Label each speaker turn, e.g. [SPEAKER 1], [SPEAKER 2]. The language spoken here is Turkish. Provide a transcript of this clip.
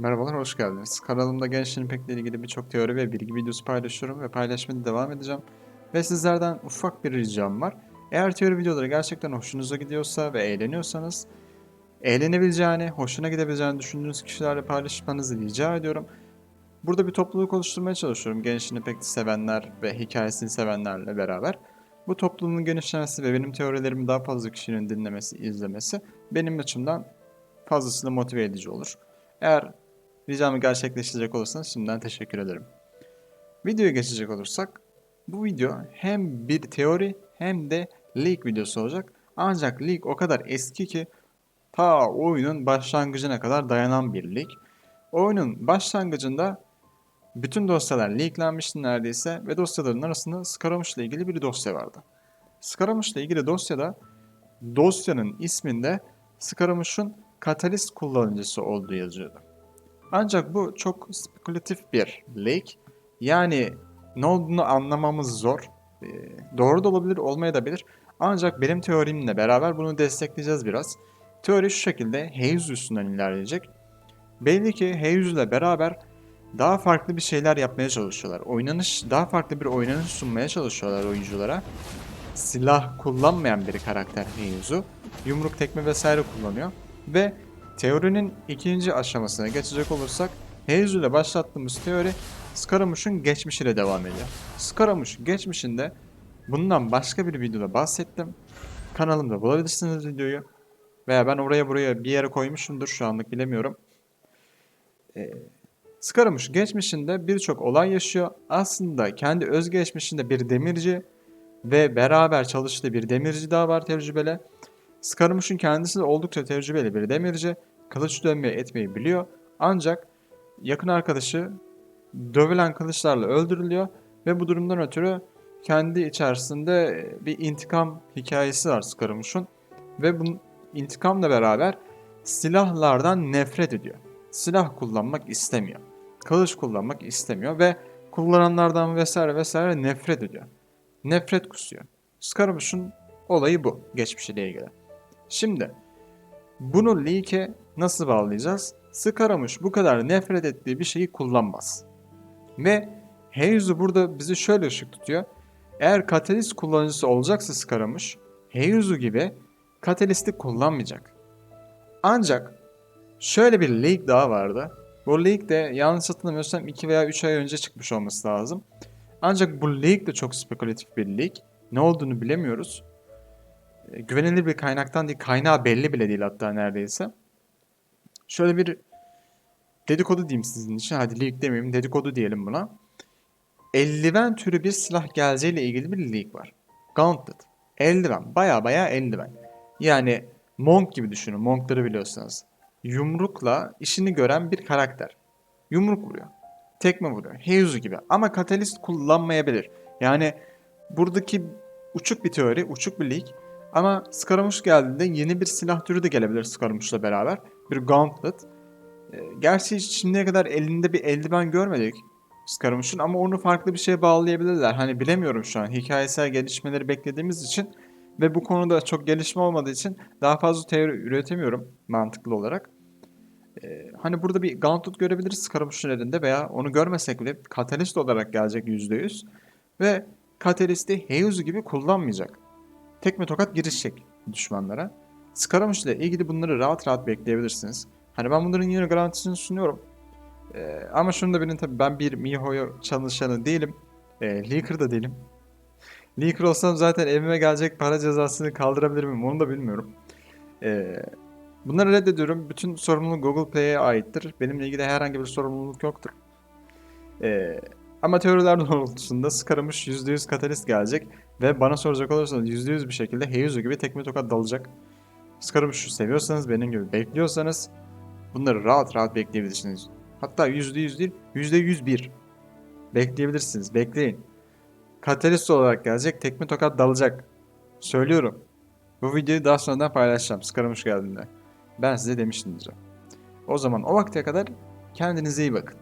[SPEAKER 1] Merhabalar, hoş geldiniz. Kanalımda Impact ile ilgili birçok teori ve bilgi videosu paylaşıyorum ve paylaşmaya devam edeceğim. Ve sizlerden ufak bir ricam var. Eğer teori videoları gerçekten hoşunuza gidiyorsa ve eğleniyorsanız, eğlenebileceğini, hoşuna gidebileceğini düşündüğünüz kişilerle paylaşmanızı rica ediyorum. Burada bir topluluk oluşturmaya çalışıyorum Genshin Impact'i sevenler ve hikayesini sevenlerle beraber. Bu topluluğun genişlemesi ve benim teorilerimi daha fazla kişinin dinlemesi, izlemesi benim açımdan fazlasıyla motive edici olur. Eğer ricamı gerçekleştirecek olursanız şimdiden teşekkür ederim. Videoya geçecek olursak, bu video hem bir teori hem de leak videosu olacak. Ancak leak o kadar eski ki ta oyunun başlangıcına kadar dayanan bir leak. Oyunun başlangıcında bütün dosyalar leaklenmişti neredeyse ve dosyaların arasında Scaramouche ile ilgili bir dosya vardı. Scaramouche ile ilgili dosyada dosyanın isminde Scaramouche'un katalist kullanıcısı olduğu yazıyordu. Ancak bu çok spekülatif bir leak. Yani ne olduğunu anlamamız zor. Ee, doğru da olabilir, olmayabilir. Ancak benim teorimle beraber bunu destekleyeceğiz biraz. Teori şu şekilde Hayes üstünden ilerleyecek. Belli ki Hayes ile beraber daha farklı bir şeyler yapmaya çalışıyorlar. Oynanış, daha farklı bir oynanış sunmaya çalışıyorlar oyunculara. Silah kullanmayan bir karakter Hayes'u. Yumruk, tekme vesaire kullanıyor. Ve teorinin ikinci aşamasına geçecek olursak Hayes ile başlattığımız teori Scaramouche'un geçmişiyle devam ediyor. Scaramouche geçmişinde bundan başka bir videoda bahsettim. Kanalımda bulabilirsiniz videoyu. Veya ben oraya buraya bir yere koymuşumdur şu anlık bilemiyorum. Ee, Scaramouche geçmişinde birçok olay yaşıyor. Aslında kendi özgeçmişinde bir demirci ve beraber çalıştığı bir demirci daha var tecrübeli. Scaramouche'un kendisi de oldukça tecrübeli bir demirci. Kılıç dönmeyi etmeyi biliyor. Ancak yakın arkadaşı dövülen kılıçlarla öldürülüyor ve bu durumdan ötürü kendi içerisinde bir intikam hikayesi var Scaramouche'un ve bu intikamla beraber silahlardan nefret ediyor. Silah kullanmak istemiyor. Kılıç kullanmak istemiyor ve kullananlardan vesaire vesaire nefret ediyor. Nefret kusuyor. Scaramouche'un olayı bu geçmişiyle ilgili. Şimdi bunu leak'e nasıl bağlayacağız? Scaramouche bu kadar nefret ettiği bir şeyi kullanmaz. Ve Heizu burada bizi şöyle ışık tutuyor. Eğer katalist kullanıcısı olacaksa Scaramouche, Heizu gibi katalisti kullanmayacak. Ancak şöyle bir leak daha vardı. Bu leak de yanlış hatırlamıyorsam 2 veya 3 ay önce çıkmış olması lazım. Ancak bu leak de çok spekülatif bir leak. Ne olduğunu bilemiyoruz. Güvenilir bir kaynaktan değil, kaynağı belli bile değil hatta neredeyse. Şöyle bir dedikodu diyeyim sizin için. Hadi leak demeyeyim, dedikodu diyelim buna. Eldiven türü bir silah geleceğiyle ilgili bir leak var. Gauntlet. Eldiven. Baya baya eldiven. Yani Monk gibi düşünün. Monkları biliyorsanız. Yumrukla işini gören bir karakter. Yumruk vuruyor. Tekme vuruyor. Heizu gibi. Ama katalist kullanmayabilir. Yani buradaki uçuk bir teori, uçuk bir leak. Ama Scaramouche geldiğinde yeni bir silah türü de gelebilir Scaramouche'la beraber. Bir Gauntlet. Ee, Gerçi şimdiye kadar elinde bir eldiven görmedik Scaramouche'un ama onu farklı bir şeye bağlayabilirler. Hani bilemiyorum şu an. Hikayesel gelişmeleri beklediğimiz için ve bu konuda çok gelişme olmadığı için daha fazla teori üretemiyorum mantıklı olarak. Ee, hani burada bir Gauntlet görebiliriz Scaramouche'un elinde veya onu görmesek bile Catalyst olarak gelecek %100. Ve Catalyst'i Heizu gibi kullanmayacak. Tekme tokat girişecek düşmanlara. Scaramouche ile ilgili bunları rahat rahat bekleyebilirsiniz. Hani ben bunların yine garantisini sunuyorum. Ee, ama şunu da bilin tabii ben bir Miho'yu çalışanı değilim. Ee, Leaker da değilim. Leaker olsam zaten evime gelecek para cezasını kaldırabilir miyim onu da bilmiyorum. Ee, bunları reddediyorum. Bütün sorumluluk Google Play'e aittir. Benimle ilgili herhangi bir sorumluluk yoktur. Ee, ama teoriler doğrultusunda Scaramouche %100 katalist gelecek ve bana soracak olursanız %100 bir şekilde Heizu gibi tekme tokat dalacak. Scaramouche'u seviyorsanız, benim gibi bekliyorsanız bunları rahat rahat bekleyebilirsiniz. Hatta %100 değil, %101 bekleyebilirsiniz. Bekleyin. Katalist olarak gelecek, tekme tokat dalacak. Söylüyorum. Bu videoyu daha sonradan paylaşacağım Scaramouche geldiğinde. Ben size demiştim diyeceğim. O zaman o vakte kadar kendinize iyi bakın.